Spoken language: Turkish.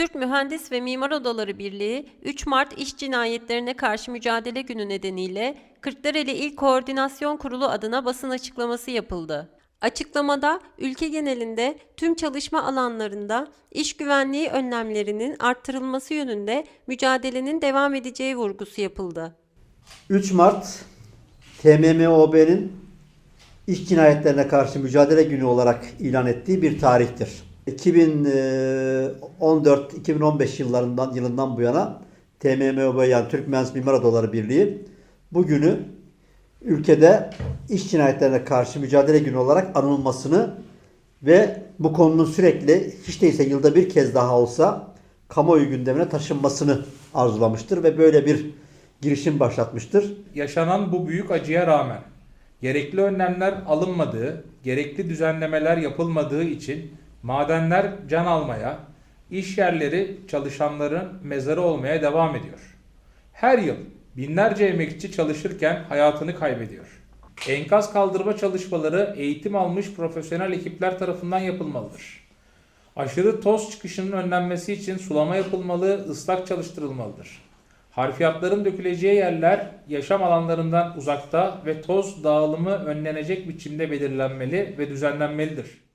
Türk Mühendis ve Mimar Odaları Birliği 3 Mart İş Cinayetlerine Karşı Mücadele Günü nedeniyle Kırklareli İl Koordinasyon Kurulu adına basın açıklaması yapıldı. Açıklamada ülke genelinde tüm çalışma alanlarında iş güvenliği önlemlerinin arttırılması yönünde mücadelenin devam edeceği vurgusu yapıldı. 3 Mart TMMOB'nin iş cinayetlerine karşı mücadele günü olarak ilan ettiği bir tarihtir. 2014-2015 yıllarından yılından bu yana TMMOB yani Türk Mühendis Mimar Odaları Birliği bu günü ülkede iş cinayetlerine karşı mücadele günü olarak anılmasını ve bu konunun sürekli hiç değilse yılda bir kez daha olsa kamuoyu gündemine taşınmasını arzulamıştır ve böyle bir girişim başlatmıştır. yaşanan bu büyük acıya rağmen gerekli önlemler alınmadığı, gerekli düzenlemeler yapılmadığı için madenler can almaya, iş yerleri çalışanların mezarı olmaya devam ediyor. Her yıl binlerce emekçi çalışırken hayatını kaybediyor. Enkaz kaldırma çalışmaları eğitim almış profesyonel ekipler tarafından yapılmalıdır. Aşırı toz çıkışının önlenmesi için sulama yapılmalı, ıslak çalıştırılmalıdır. Harfiyatların döküleceği yerler yaşam alanlarından uzakta ve toz dağılımı önlenecek biçimde belirlenmeli ve düzenlenmelidir.